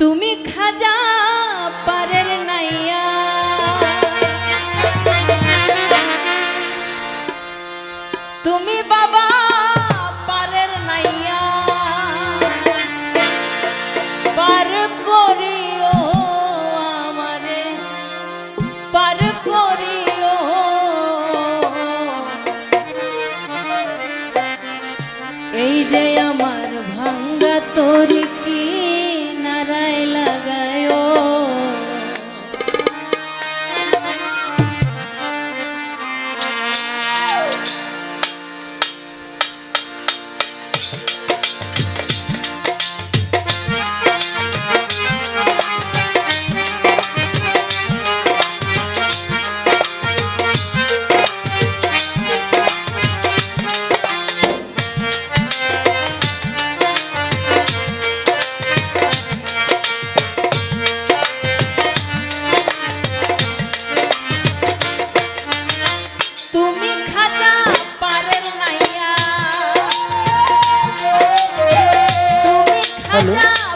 তুমি খাজা Alô?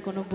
con un